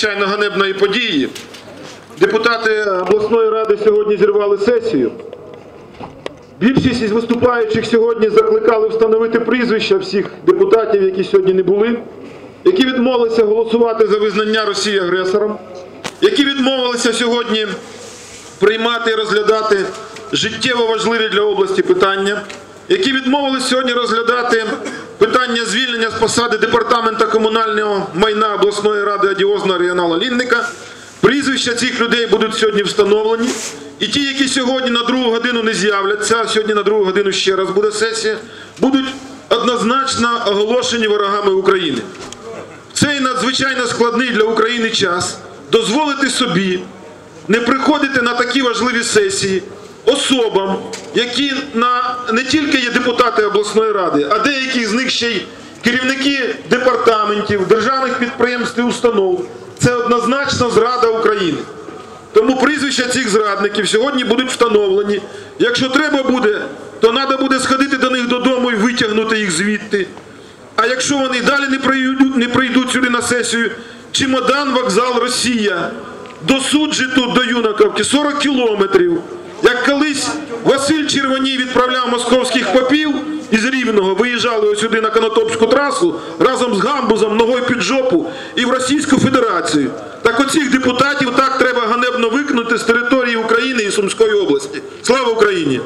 Звичайно, ганебної події. Депутати обласної ради сьогодні зірвали сесію. Більшість із виступаючих сьогодні закликали встановити прізвища всіх депутатів, які сьогодні не були, які відмовилися голосувати за визнання Росії агресором, які відмовилися сьогодні приймати і розглядати життєво важливі для області питання, які відмовилися сьогодні розглядати питання звільнення з посади департамента комунального майна обласної ради одіозного регіонала Лінника. Прізвища цих людей будуть сьогодні встановлені. І ті, які сьогодні на другу годину не з'являться, сьогодні на другу годину ще раз буде сесія, будуть однозначно оголошені ворогами України. В цей надзвичайно складний для України час дозволити собі не приходити на такі важливі сесії особам, які на не тільки є депутати обласної ради, а деякі з них ще й керівники департаментів, державних підприємств і установ. Це однозначно зрада України. Тому прізвища цих зрадників сьогодні будуть встановлені. Якщо треба буде, то треба буде сходити до них додому і витягнути їх звідти. А якщо вони далі не прийдуть, не прийдуть сюди на сесію, чемодан, вокзал, Росія, до тут, до Юнаковки, 40 кілометрів. Як Червоній відправляв московських попів із Рівного, виїжджали сюди на Канатопську трасу разом з гамбузом, ногою під жопу і в Російську Федерацію. Так оцих депутатів так треба ганебно викнути з території України і Сумської області. Слава Україні!